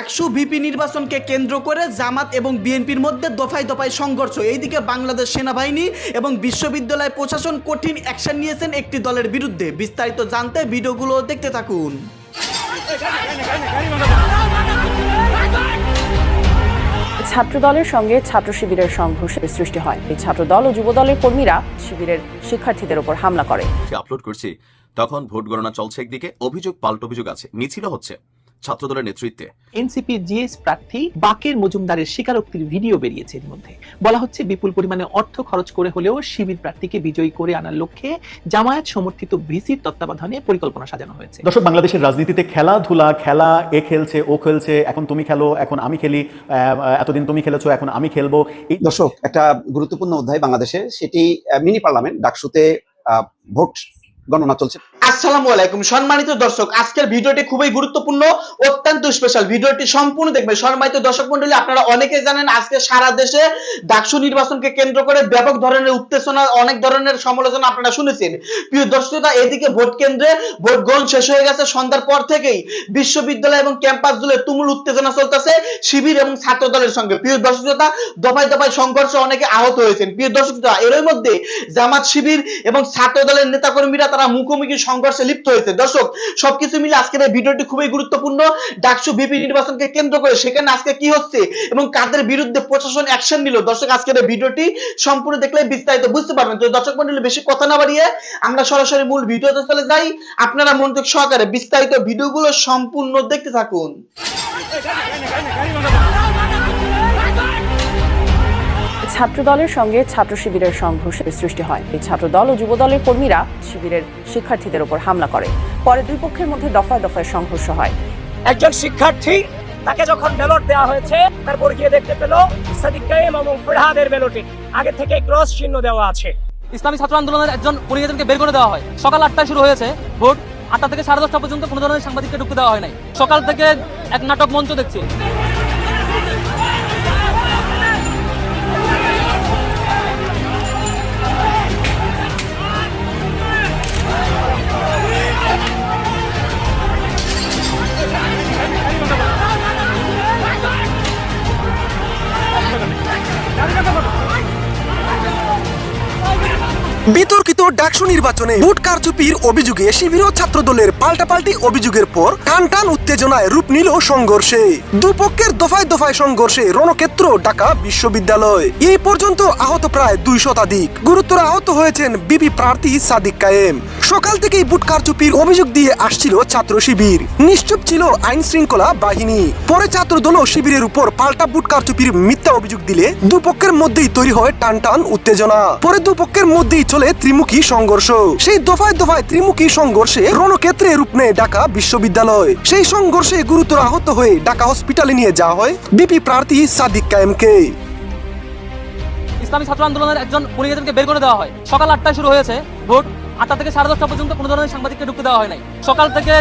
DUCSU VP নির্বাচনকে কেন্দ্র করে জামাত এবং বিএনপির মধ্যে দফায় দফায় সংঘর্ষ। এইদিকে বাংলাদেশ সেনাবাহিনী এবং বিশ্ববিদ্যালয় প্রশাসন কঠিন অ্যাকশন নিয়েছেন একটি দলের বিরুদ্ধে। বিস্তারিত জানতে ভিডিওগুলো দেখতে থাকুন। ছাত্রদলের সঙ্গে ছাত্র শিবিরের সংঘর্ষের সৃষ্টি হয়। এই ছাত্রদল ও যুবদলের কর্মীরা শিবিরের শিক্ষার্থীদের উপর হামলা করে। আপলোড করছি তখন ভোট গণনা চলছে একদিকে অভিযোগ পাল্ট অভিযোগ আছে মিছিল হচ্ছে। ছাত্রদলের নেতৃত্বে। এনসিপি জিএস প্রার্থী বাকের মজুমদারের স্বীকারোক্তির ভিডিও বেরিয়েছে এর মধ্যে। বলা হচ্ছে বিপুল পরিমাণে অর্থ খরচ করে হলেও শিবির প্রার্থীকে বিজয়ী করে আনার লক্ষ্যে জামায়াত সমর্থিত ভিসির তত্ত্বাবধানে পরিকল্পনা সাজানো হয়েছে। দর্শক বাংলাদেশের রাজনীতিতে খেলাধুলা খেলা এ খেলছে ও খেলছে এখন তুমি খেলো এখন আমি খেলি আহ, এতদিন তুমি খেলেছো এখন আমি খেলব। এই দর্শক একটা গুরুত্বপূর্ণ অধ্যায় বাংলাদেশে সেটি মিনি পার্লামেন্ট ডাকসুতে আহ, ভোট গণনা চলছে। আসসালামু আলাইকুম। সম্মানিত দর্শক, আজকের ভিডিওটি খুবই গুরুত্বপূর্ণ, অত্যন্ত স্পেশাল ভিডিওটি সম্পূর্ণ দেখবেন। সম্মানিত দর্শক মন্ডলী, আপনারা অনেকে জানেন আজকে সারা দেশে ডাকসু নির্বাচনকে কেন্দ্র করে ব্যাপক ধরনের উত্তেজনা, অনেক ধরনের সমালোচনা আপনারা শুনেছেন। প্রিয় দর্শকরা এদিকে ভোট কেন্দ্রে ভোট গ্রহণ শেষ হয়ে গেছে। সন্ধ্যার পর থেকেই বিশ্ববিদ্যালয় এবং ক্যাম্পাস জুড়ে তুমুল উত্তেজনা চলতেছে শিবির এবং ছাত্র দলের সঙ্গে। প্রিয় দর্শকতা দফায় দফায় সংঘর্ষে অনেকে আহত হয়েছেন। প্রিয় দর্শকতা এর মধ্যে জামাত শিবির এবং ছাত্র দলের নেতাকর্মীরা তারা মুখোমুখি সংঘর্ষে লিপ্ত হয়েছে। দর্শক, সবকিছু মিলে আজকের এই ভিডিওটি খুবই গুরুত্বপূর্ণ। ডাকসু বিপি নির্বাচনকে কেন্দ্র করে সেখানে আজকে কি হচ্ছে এবং কাদের বিরুদ্ধে প্রশাসন অ্যাকশন নিল? দর্শক, আজকের এই ভিডিওটি সম্পূর্ণ দেখলে বিস্তারিত বুঝতে পারবেন। তো দর্শক মন্ডলী, বেশি কথা না বাড়িয়ে আমরা সরাসরি মূল ভিডিওতে চলে যাই। আপনারা মনোযোগ সহকারে বিস্তারিত ভিডিওগুলো সম্পূর্ণ দেখতে থাকুন। ছাত্রদলের সঙ্গে ছাত্র শিবিরের সংঘর্ষের সৃষ্টি হয়। এই ছাত্রদল ও যুবদলের কর্মীরা শিবিরের শিক্ষার্থীদের উপর হামলা করে। পরে দুই পক্ষের মধ্যে দফায় দফায় সংঘর্ষ হয়। একজন শিক্ষার্থী তাকে যখন ব্যালট দেওয়া হয়েছে তারপর গিয়ে দেখতে পেল সাদিক কাইম এবং ফরহাদের ব্যালটে। আগে থেকে ক্রস চিহ্ন দেওয়া আছে। ইসলামী ছাত্র আন্দোলনের একজন পরিবেশনকে বের করে দেওয়া হয়। সকাল আটটায় শুরু হয়েছে। ভোট আটটা থেকে সাড়ে দশটা পর্যন্ত কোনো ধরনের সাংবাদিককে ঢুকতে দেওয়া হয় নাই। সকাল থেকে এক নাটক মঞ্চ দেখছি। বিতর্কিত ডাকসু নির্বাচনে কারচুপির অভিযোগে শিবির ছাত্র দলের পাল্টাপাল্টি অভিযোগের পর টান টান উত্তেজনায় রূপ নিল সংঘর্ষে। দুপক্ষের দফায় দফায় সংঘর্ষে রণক্ষেত্র, ঢাকা বিশ্ববিদ্যালয়। এই পর্যন্ত আহত প্রায় দুই শতাধিক। গুরুতর আহত হয়েছেন প্রার্থী সাদিক কায়েম। সকাল থেকেই বুট কারচুপির অভিযোগ দিয়ে আসছিল ছাত্র শিবির। নিশ্চুপ ছিল আইন শৃঙ্খলা বাহিনী। পরে ছাত্র দল শিবিরের উপর পাল্টা বুট কারচুপির মিথ্যা অভিযোগ দিলে দুপক্ষের মধ্যেই তৈরি হয় টান টান উত্তেজনা। পরে দুপক্ষের মধ্যেই চলে ত্রিমুখী সংঘর্ষ। সেই দফায় দফায় ত্রিমুখী সংঘর্ষে রণক্ষেত্রে রূপ নেয় ঢাকা বিশ্ববিদ্যালয়। সেই সংঘর্ষে গুরুতর আহত হয়ে ঢাকা হসপিটালে নিয়ে যাওয়া হয় বিপি প্রার্থী সাদিক কায়েমকে। ইসলামী ছাত্র আন্দোলনের একজন পরিবেশনকে বের করে দেওয়া হয়। সকাল আটটায় শুরু হয়েছে। ভোট আটটা থেকে সাড়ে দশটা পর্যন্ত কোনো ধরনের সাংবাদিককে ঢুকতে দেওয়া হয় নাই। সকাল থেকে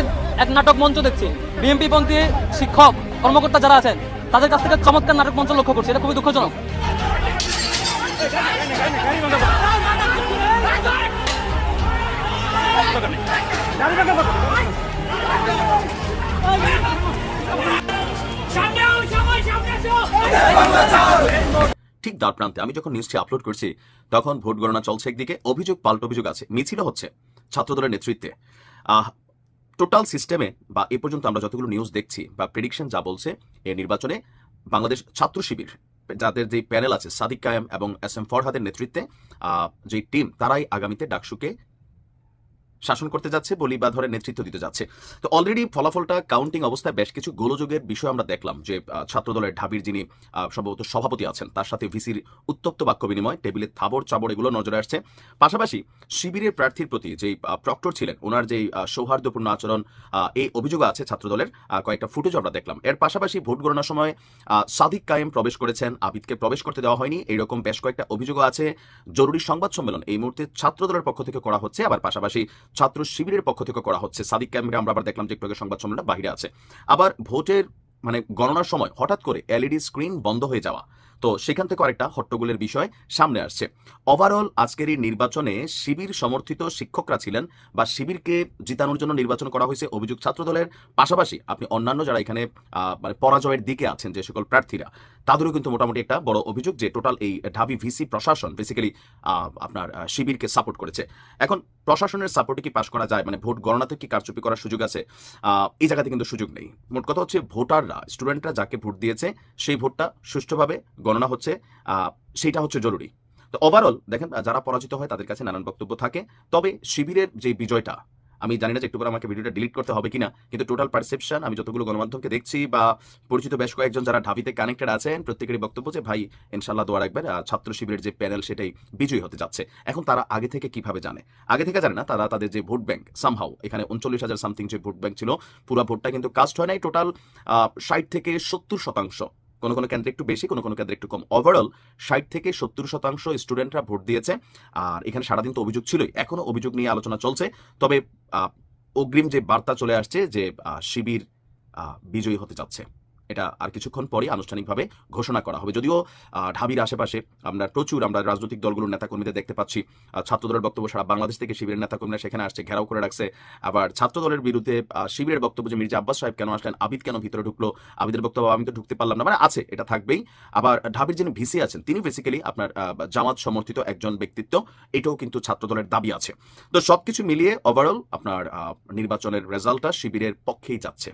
এক নাটক মঞ্চ দেখছি। বিএনপি পন্থী শিক্ষক, কর্মকর্তা যারা আছেন, তাদের কাছ থেকে চমৎকার নাটক মঞ্চ লক্ষ্য করছি। এটা খুবই দুঃখজনক। ঠিক দ্বার প্রান্তে আমি যখন নিউজটি আপলোড করছি, তখন ভোট গণনা চলছে একদিকে, অভিযোগ পাল্ট অভিযোগ আছে, মিছিল হচ্ছে ছাত্রদলের নেতৃত্বে। টোটাল সিস্টেমে বা এ পর্যন্ত আমরা যতগুলো নিউজ দেখছি বা প্রেডিকশন যা বলছে এই নির্বাচনে বাংলাদেশ ছাত্র শিবির, যাদের যে প্যানেল আছে, সাদিক কায়েম এবং এস এম ফরহাদের নেতৃত্বে যে টিম তারাই আগামীতে ডাকসুকে শাসন করতে যাচ্ছে, বলি বা ধরে নেতৃত্ব দিতে যাচ্ছে। তো অলরেডি ফলাফলটা কাউন্টিং অবস্থায় বেশ কিছু গোলযোগের বিষয় আমরা দেখলাম যে ছাত্রদলের ঢাবির যিনি সম্ভবত সভাপতি আছেন, তার সাথে ভিসির উত্তপ্ত বাক্য বিনিময়, টেবিলে থাবর চাবর এগুলো নজরে আসছে। পাশাপাশি শিবিরের প্রার্থীর প্রতি যেই প্রক্টর ছিলেন, ওনার যেই সৌহার্দ্যপূর্ণ আচরণ এই অভিযোগ আছে ছাত্রদলের কয়েকটা ফুটেজ আমরা দেখলাম। এর পাশাপাশি ভোট গণনার সময় সাদিক কায়েম প্রবেশ করেছেন, আবিদকে প্রবেশ করতে দেওয়া হয়নি, এইরকম বেশ কয়েকটা অভিযোগও আছে। জরুরি সংবাদ সম্মেলন, এই মুহূর্তে ছাত্রদলের পক্ষ থেকে করা হচ্ছে, আবার পাশাপাশি ছাত্র শিবিরের পক্ষ থেকে করা হচ্ছে। সাদিক ক্যামেরা, আমরা আবার দেখলাম যে একটু সংবাদ সম্মেলনটা বাহিরে আছে। আবার ভোটের মানে গণনার সময় হঠাৎ করে এলইডি স্ক্রিন বন্ধ হয়ে যাওয়া। তো সেখান থেকে আরেকটা হট্টগোলের বিষয় সামনে আসছে। ওভারঅল আজকের এই নির্বাচনে শিবির সমর্থিত শিক্ষকরা ছিলেন বা শিবিরকে জিতানোর জন্য নির্বাচন করা হয়েছে অভিযোগ ছাত্রদলের। পাশাপাশি আপনি অন্যান্য যারা এখানে মানে পরাজয়ের দিকে আছেন যে সকল প্রার্থীরা, তাদেরও কিন্তু মোটামুটি একটা বড় অভিযোগ যে টোটাল এই ঢাবি ভিসি প্রশাসন বেসিক্যালি আপনার শিবিরকে সাপোর্ট করেছে। এখন প্রশাসনের সাপোর্টে কি পাশ করা যায়? মানে ভোট গণনাতে কি কারচুপি করার সুযোগ আছে? এই জায়গাতে কিন্তু সুযোগ নেই। মোট কথা হচ্ছে ভোটাররা স্টুডেন্টরা যাকে ভোট দিয়েছে, সেই ভোটটা সুষ্ঠুভাবে গণনা হচ্ছে সেইটা হচ্ছে জরুরি। তো ওভারঅল দেখেন যারা পরাজিত হয়, তাদের কাছে নানান বক্তব্য থাকে। তবে শিবিরের যে বিজয়টা, আমি জানি না যে একটু পরে আমাকে ভিডিওটা ডিলিট করতে হবে কিনা, কিন্তু টোটাল পারসেপশন আমি যতগুলো গণমাধ্যমকে দেখছি বা পরিচিত বেশ কয়েকজন যারা ঢাবিতে কানেক্টেড আছেন, প্রত্যেকেরই বক্তব্য যে, ভাই ইনশাল্লাহ দোয়া রাখবেন ছাত্র শিবিরের যে প্যানেল সেটাই বিজয়ী হতে যাচ্ছে। এখন তারা আগে থেকে কীভাবে জানে? আগে থেকে জানে না, তারা তাদের যে ভোট ব্যাংক সামহাও এখানে উনচল্লিশ হাজার সামথিং যে ভোট ব্যাংক ছিল, পুরো ভোটটা কিন্তু কাস্ট হয় নাই টোটাল ষাট থেকে সত্তর শতাংশ। কোনো কোনো কেন্দ্রে একটু বেশি, কোনো কোনো কেন্দ্রে একটু কম। ওভারঅল ষাট থেকে সত্তর শতাংশ স্টুডেন্টরা ভোট দিয়েছে। আর এখানে সারাদিন তো অভিযোগ ছিলই, এখনও অভিযোগ নিয়ে আলোচনা চলছে। তবে অগ্রিম যে বার্তা চলে আসছে যে শিবির বিজয়ী হতে যাচ্ছে। এটা আর কিছুক্ষণ পরে আনুষ্ঠানিকভাবে ঘোষণা করা হবে। যদিও ঢাবির আশেপাশে আমরা প্রচুর আমরা রাজনৈতিক দলগুলোর নেতাকর্মীদের দেখতে পাচ্ছি। ছাত্রদলের বক্তব্য সারা বাংলাদেশ থেকে শিবিরের নেতাকর্মীরা সেখানে আসছে, ঘেরাও করে রাখছে। আবার ছাত্রদলের বিরুদ্ধে শিবিরের বক্তব্য যে মির্জা আব্বাস সাহেব কেন আসলেন, আবিদ কেন ভিতরে ঢুকলো, আবিদের বক্তব্য আমি তো ঢুকতে পারলাম না মানে আছে, এটা থাকবেই। আবার ঢাবির যিনি ভিসি আছেন, তিনি বেসিক্যালি আপনার জামাত সমর্থিত একজন ব্যক্তিত্ব, এটাও কিন্তু ছাত্রদলের দাবি আছে। তো সবকিছু মিলিয়ে ওভারঅল আপনার নির্বাচনের রেজাল্টটা শিবিরের পক্ষেই যাচ্ছে।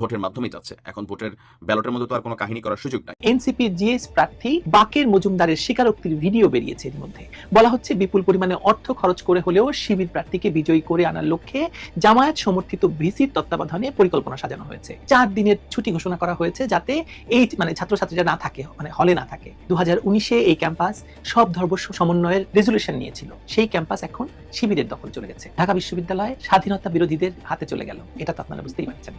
ভোটের মাধ্যমেই যাচ্ছে। এখন ভোটের ব্যালটের মধ্যে তো আর কোনো কাহিনী করার সুযোগ নাই। এনসিপির জিএস প্রার্থী বাকের মজুমদারের স্বীকারোক্তির ভিডিও বেরিয়েছে এর মধ্যে। বলা হচ্ছে, বিপুল পরিমাণে অর্থ খরচ করে হলেও শিবির প্রার্থীকে বিজয়ী করে আনার লক্ষ্যে জামায়াত সমর্থিত ভিসির তত্ত্বাবধানে পরিকল্পনা সাজানো হয়েছে। চার দিনের ছুটি ঘোষণা করা হয়েছে যাতে এই মানে ছাত্রছাত্রীরা না থাকে মানে হলে না থাকে। দু উনিশে এই ক্যাম্পাস সব ধর্ম সমন্বয়ের রেজলিউশন নিয়েছিল। সেই ক্যাম্পাস এখন শিবিরের দখল চলে গেছে। ঢাকা বিশ্ববিদ্যালয় স্বাধীনতা বিরোধীদের হাতে চলে গেল। এটা তো আপনারা বুঝতেই পারছেন।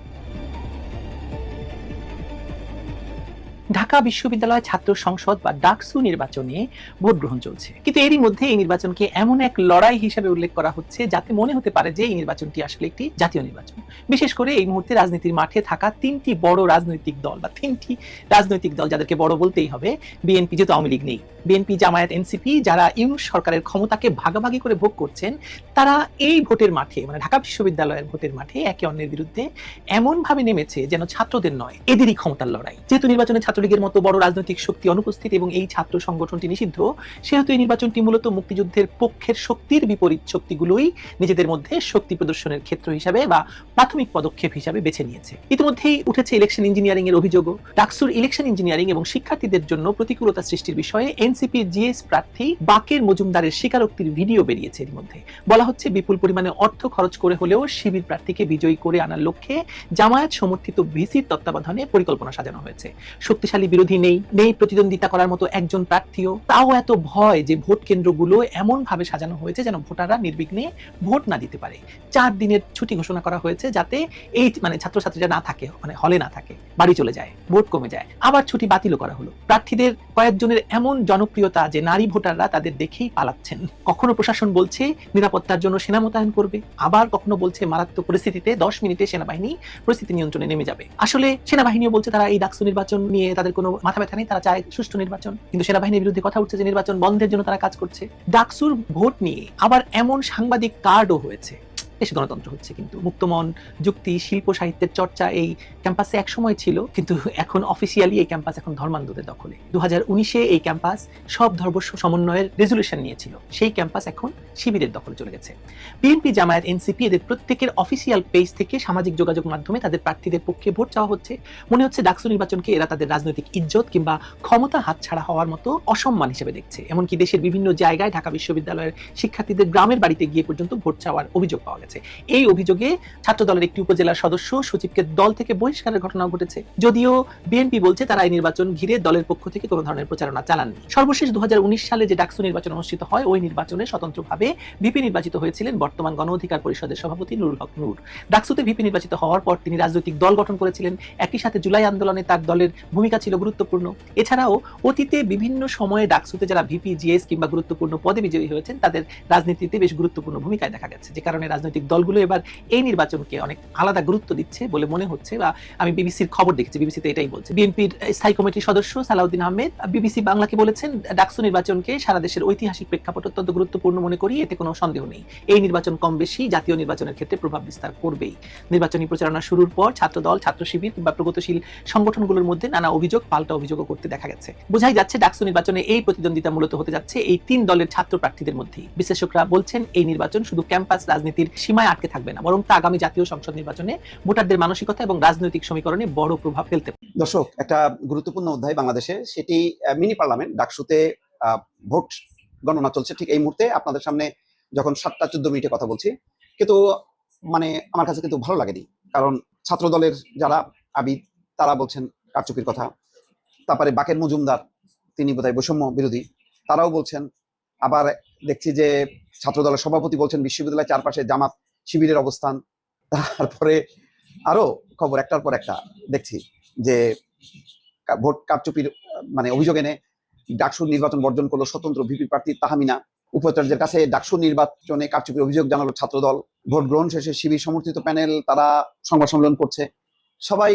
ঢাকা বিশ্ববিদ্যালয় ছাত্র সংসদ বা ডাকসু নির্বাচনে ভোট গ্রহণ চলছে। কিন্তু এরই মধ্যে এই নির্বাচনকে এমন এক লড়াই হিসেবে উল্লেখ করা হচ্ছে, যাতে মনে হতে পারে যে এই নির্বাচনটি আসলে একটি জাতীয় নির্বাচন। বিশেষ করে এই মুহূর্তে রাজনীতির মাঠে থাকা তিনটি বড় রাজনৈতিক দল বা তিনটি রাজনৈতিক দল যাদেরকে বড় বলতেই হবে, বিএনপি যেহেতু আওয়ামী লীগ নেই। বিএনপি, জামায়াত, এনসিপি যারা ইউনুস সরকারের ক্ষমতাকে ভাগাভাগি করে ভোগ করছেন, তারা এই ভোটের মাঠে মানে ঢাকা বিশ্ববিদ্যালয়ের ভোটের মাঠে একে অন্যের বিরুদ্ধে এমন ভাবে নেমেছে যেন ছাত্রদের নয়, এদেরই ক্ষমতার লড়াই। যেহেতু নির্বাচনে ছাত্রলীগের মতো বড় রাজনৈতিক শক্তি অনুপস্থিত এবং এই ছাত্র সংগঠনটি নিষিদ্ধ, সেহেতু এই নির্বাচনটি মূলত মুক্তিযুদ্ধের পক্ষের শক্তির বিপরীত শক্তিগুলোই নিজেদের মধ্যে শক্তি প্রদর্শনের ক্ষেত্র হিসাবে বা প্রাথমিক পদক্ষেপ হিসাবে বেছে নিয়েছে। ইতিমধ্যেই উঠেছে ইলেকশন ইঞ্জিনিয়ারিং এর অভিযোগও। ডাকসুর ইলেকশন ইঞ্জিনিয়ারিং এবং শিক্ষার্থীদের জন্য প্রতিকূলতা সৃষ্টির বিষয়ে এনসিপি জিএস প্রার্থী বাকের মজুমদারের স্বীকারোক্তির ভিডিও বেরিয়েছে এর মধ্যে বলা হচ্ছে, বিপুল পরিমাণে অর্থ খরচ করে হলেও শিবির প্রার্থীকে বিজয়ী করে আনার লক্ষ্যে জামায়াত সমর্থিত ভিসির তত্ত্বাবধানে পরিকল্পনা সাজানো হয়েছে। শক্তিশালী বিরোধী নেই নেই প্রতিদ্বন্দ্বিতা করার মতো একজন প্রার্থীও। তাও এত ভয় যে ভোট কেন্দ্রগুলো এমন ভাবে সাজানো হয়েছে যেন ভোটাররা নির্বিঘ্নে ভোট না দিতে পারে। চার দিনের ছুটি ঘোষণা করা হয়েছে যাতে এই মানে ছাত্রছাত্রীরা না থাকে মানে হলে না থাকে, বাড়ি চলে যায়, ভোট কমে যায়। আবার ছুটি বাতিলও করা হলো। প্রার্থীদের কয়েকজনের এমন জনপ্রিয়তা যে নারী ভোটাররা তাদের দেখেই পালাচ্ছেন। কখনো প্রশাসন বলছে নিরাপত্তার জন্য সেনা মোতায়েন করবে, আবার কখনো বলছে মারাত্মক পরিস্থিতিতে দশ মিনিটে সেনাবাহিনী পরিস্থিতি নিয়ন্ত্রণে নেমে যাবে। আসলে সেনাবাহিনীও বলছে তারা এই ডাকসু নির্বাচন নিয়ে তাদের কোনো মাথা ব্যথা নেই, তারা চায় সুষ্ঠু নির্বাচন। কিন্তু সেনাবাহিনীর বিরুদ্ধে কথা উঠছে যে নির্বাচন বন্ধের জন্য তারা কাজ করছে। ডাকসুর ভোট নিয়ে আবার এমন সাংবাদিক কার্ডও হয়েছে। দেশে গণতন্ত্র হচ্ছে কিন্তু। মুক্তমন, যুক্তি, শিল্প, সাহিত্যের চর্চা এই ক্যাম্পাসে এক সময় ছিল, কিন্তু এখন অফিসিয়ালি এই ক্যাম্পাস এখন ধর্মান্ধদের দখলে। দু উনিশে এই ক্যাম্পাস সব ধর্ম সমন্বয়ের রেজলিউশন নিয়েছিল। সেই ক্যাম্পাস এখন শিবিরের দখলে চলে গেছে। বিএনপি জামায়াত এনসিপি এদের প্রত্যেকের অফিসিয়াল পেজ থেকে সামাজিক যোগাযোগ মাধ্যমে তাদের প্রার্থীদের পক্ষে ভোট চাওয়া হচ্ছে। মনে হচ্ছে ডাকসু নির্বাচনকে এরা তাদের রাজনৈতিক ইজ্জত কিংবা ক্ষমতা হাতছাড়া হওয়ার মতো অসম্মান হিসেবে দেখছে। এমনকি দেশের বিভিন্ন জায়গায় ঢাকা বিশ্ববিদ্যালয়ের শিক্ষার্থীদের গ্রামের বাড়িতে গিয়ে পর্যন্ত ভোট চাওয়ার অভিযোগ পাওয়া গেছে। এই অভিযোগে ছাত্র দলের একটি উপজেলার সদস্য সচিবকে দল থেকে বহিষ্কারের ঘটনা ঘটেছে। যদিও বিএনপি বলছে তারা এই নির্বাচন ঘিরে দলের পক্ষ থেকে কোনো ধরনের প্রচারণা চালাননি। সর্বশেষ দু সালে যে ডাকসু নির্বাচন অনুষ্ঠিত হয়, ওই নির্বাচনে স্বতন্ত্রভাবে ভিপি নির্বাচিত হয়েছিলেন বর্তমান গণ অধিকার পরিষদের সভাপতি নুরুল হক নূর। ডাকসুতে ভিপি নির্বাচিত হওয়ার পর তিনি রাজনৈতিক দল গঠন করেছিলেন। একই সাথে জুলাই আন্দোলনে তার দলের ভূমিকা ছিল গুরুত্বপূর্ণ। এছাড়াও অতীতে বিভিন্ন সময়ে ডাকসুতে যারা ভিপি, জিএস কিংবা গুরুত্বপূর্ণ পদে বিজয়ী হয়েছেন, তাদের রাজনীতিতে বেশ গুরুত্বপূর্ণ ভূমিকায় দেখা গেছে। যে কারণে রাজনৈতিক রাজনৈতিক দলগুলো এবার এই নির্বাচনকে অনেক আলাদা গুরুত্ব দিচ্ছে বলে মনে হচ্ছে বা আমি বিবিসির খবর দেখেছি, বিবিসিতে এটাই বলছে। বিএনপির স্থায়ী কমিটির সদস্য সালাউদ্দিন আহমেদ, বিবিসি বাংলাকে বলেছেন, ডাকসু নির্বাচনকে সারা দেশের ঐতিহাসিক প্রেক্ষাপট অত্যন্ত গুরুত্বপূর্ণ মনে করি, এতে কোনো সন্দেহ নেই। এই নির্বাচন কম বেশি জাতীয় নির্বাচনের ক্ষেত্রে প্রভাব বিস্তার করবেই। নির্বাচনী প্রচারণা শুরুর পর ছাত্রদল, ছাত্র শিবির কিংবা প্রগতিশীল সংগঠনগুলোর মধ্যে নানা অভিযোগ, পাল্টা অভিযোগও করতে দেখা গেছে। বোঝাই যাচ্ছে ডাকসু নির্বাচনে এই প্রতিদ্বন্দ্বিতা মূলত হতে যাচ্ছে এই তিন দলের ছাত্র প্রার্থীদের মধ্যেই। বিশ্লেষকরা বলছেন, এই নির্বাচন শুধু ক্যাম্পাস রাজনীতির সীমায় আটকে থাকবে না, বরং তা আগামী জাতীয় সংসদ নির্বাচনে ভোটারদের মানসিকতা এবং রাজনৈতিক সমীকরণে বড় প্রভাব ফেলতে। দর্শক, একটা গুরুত্বপূর্ণ অধ্যায় বাংলাদেশে, সেটি মিনি পার্লামেন্ট, ডাকসুতে ভোট গণনা চলছে ঠিক এই মুহূর্তে। আপনাদের সামনে যখন সাতটা চোদ্দ মিনিটে কথা বলছি, কিন্তু মানে আমার কাছে কিন্তু ভালো লাগেনি। কারণ ছাত্র দলের যারা আবিদ, তারা বলছেন কারচুপির কথা। তারপরে বাকের মজুমদার, তিনি বোধহয় বৈষম্য বিরোধী, তারাও বলছেন আবার দেখছি যে ছাত্র দলের সভাপতি বলছেন, বিশ্ববিদ্যালয়ের চারপাশে জামাত শিবিরের অবস্থান। তারপরে আরও খবর, একটার পর একটা দেখছি যে ভোট কারচুপির মানে অভিযোগ এনে ডাকসু নির্বাচন বর্জন করল স্বতন্ত্র ভিপি প্রার্থী তাহামিনা। উপাচার্যের কাছে ডাকসু নির্বাচনে কারচুপির অভিযোগ জানালো ছাত্রদল। ভোট গ্রহণ শেষে শিবির সমর্থিত প্যানেল তারা সংবাদ সম্মেলন করছে। সবাই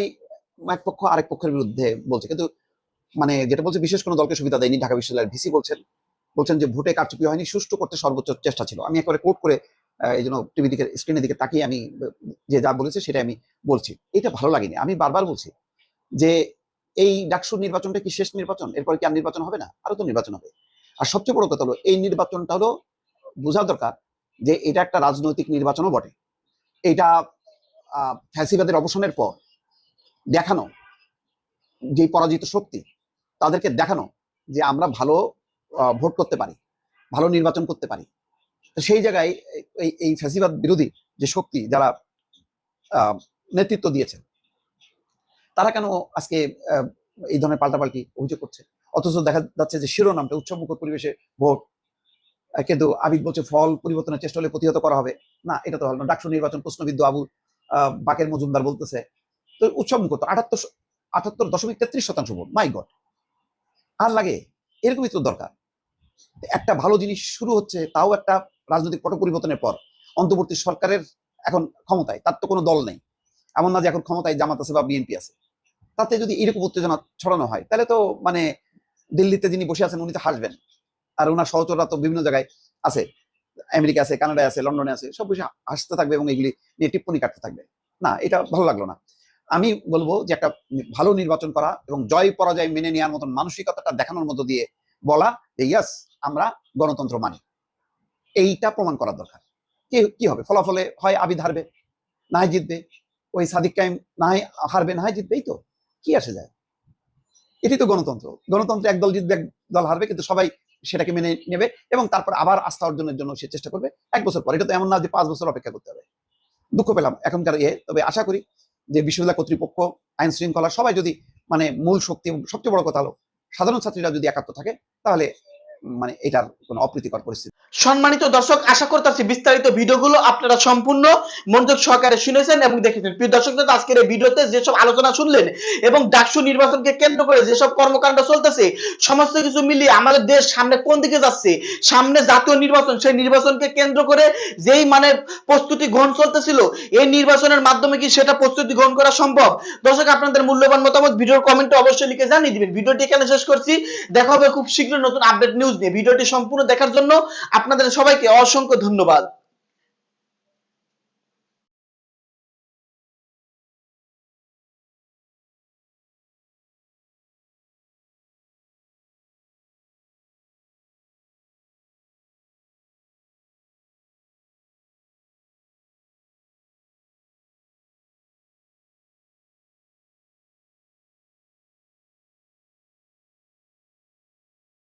এক পক্ষ আরেক পক্ষের বিরুদ্ধে বলছে। কিন্তু মানে যেটা বলছে, বিশেষ কোনো দলকে সুবিধা দেয়নি। ঢাকা বিশ্ববিদ্যালয়ের ভিসি বলছেন বলছেন যে ভোটে কারচুপি হয়নি, সুষ্ঠু করতে সর্বোচ্চ চেষ্টা ছিল। আমি একবারে কোট করে এই জন্য টিভি দিকে স্ক্রিনের দিকে তাকিয়ে আমি, যে যা বলেছে সেটা আমি বলছি। এটা ভালো লাগেনি। আমি বারবার বলছি যে এই ডাকসুর নির্বাচনটা কি শেষ নির্বাচন? এরপর কি আর নির্বাচন হবে না? আরও তো নির্বাচন হবে। আর সবচেয়ে বড় কথা হলো, এই নির্বাচনটা হলো বোঝা দরকার যে এটা একটা রাজনৈতিক নির্বাচনও বটে। এটা ফ্যাসিবাদের অবসানের পর দেখানো যে পরাজিত শক্তি, তাদেরকে দেখানো যে আমরা ভালো ভোট করতে পারি, ভালো নির্বাচন করতে পারি। সেই জায়গায় এই এই ফ্যাসিবাদ বিরোধী যে শক্তি যারা নেতৃত্ব দিয়েছেন, তারা কেন আজকে এই ধরনের পাল্টাপাল্টি অভিযোগ করছে? অথচ দেখা যাচ্ছে যে শিরোনামটা উৎসবমুখর পরিবেশে ভোট কিন্তু আবিদ বলছে ফল পরিবর্তনের চেষ্টা হলে প্রতিহত করা হবে। না, এটা তো হলো না। ডাকসু নির্বাচন প্রশ্নবিদ্ধ আবু বাকের মজুমদার বলতেছে। তো উৎসবমুখর তো আটাত্তর আটাত্তর দশমিক তেত্রিশ শতাংশ ভোট। মাই গড আর লাগে? এরকমই তো দরকার। একটা ভালো জিনিস শুরু হচ্ছে, তাও একটা রাজনৈতিক পট পরিবর্তনের পর। অন্তর্বর্তী সরকারের এখন ক্ষমতায়, তার তো কোনো দল নেই। এমন না যে এখন ক্ষমতায় জামাত আছে বা বিএনপি আছে। তাতে যদি এরকম উত্তেজনা ছড়ানো হয়, তাহলে তো মানে দিল্লিতে যিনি বসে আছেন, উনি তো হাসবেন। আর ওনার সহচররা তো বিভিন্ন জায়গায় আছে। আমেরিকা আছে, কানাডায় আছে, লন্ডনে আছে, সব বসে হাসতে থাকবে এবং এগুলি নিয়ে টিপ্পনি কাটতে থাকবে। না, এটা ভালো লাগল না। আমি বলব যে একটা ভালো নির্বাচন করা এবং জয় পরাজয় মেনে নেওয়ার মতন মানসিকতাটা দেখানোর মধ্য দিয়ে বলা যে ইয়াস আমরা গণতন্ত্র মানি। এইটা প্রমাণ করার দরকার। কি কি হবে? ফলাফলে হয় আবিদ হারবে না জিতবে। ওই সাদিক কাইম না হারবে না হয় জিতবে, এই তো। কি আসে যায়? এটি তো গণতন্ত্র। গণতন্ত্রে এক দল জিতবে এক দল হারবে, কিন্তু সবাই সেটাকে মেনে নেবে এবং তারপর আবার আস্থা অর্জনের জন্য সে চেষ্টা করবে। এক বছর পর, এটা তো এমন না যে পাঁচ বছর অপেক্ষা করতে হবে। দুঃখ পেলাম এখনকার ইয়ে তবে আশা করি যে বিশ্ববিদ্যালয় কর্তৃপক্ষ, আইন শৃঙ্খলা সবাই যদি মানে মূল শক্তি, সবচেয়ে বড় কথা হলো, সাধারণ ছাত্রীরা যদি একাত্ম থাকে, তাহলে মানে এটার কোনো অপ্রীতিকর পরিস্থিতি। সম্মানিত দর্শক, আশা করতেছি বিস্তারিত ভিডিওগুলো আপনারা সম্পূর্ণ মনোযোগ সহকারে শুনেছেন এবং দেখেছেন। প্রিয় দর্শক আজকের এই ভিডিওতে যেসব আলোচনা শুনলেন এবং ডাকসু নির্বাচনকে কেন্দ্র করে যেসব কর্মকাণ্ড চলতেছে, সমস্ত কিছু মিলিয়ে আমাদের দেশ সামনে কোন দিকে যাচ্ছে? সামনে জাতীয় নির্বাচন, সেই নির্বাচনকে কেন্দ্র করে যেই মানে প্রস্তুতি গ্রহণ চলতেছিল, এই নির্বাচনের মাধ্যমে কি সেটা প্রস্তুতি গ্রহণ করা সম্ভব? দর্শক, আপনাদের মূল্যবান মতামত ভিডিওর কমেন্টে অবশ্যই লিখে জানিয়ে দিবেন। ভিডিওটি এখানে শেষ করছি। দেখা হবে খুব শীঘ্র নতুন আপডেট নিউজ নিয়ে ভিডিওটি সম্পূর্ণ দেখার জন্য আপনাদের সবাইকে অসংখ্য ধন্যবাদ।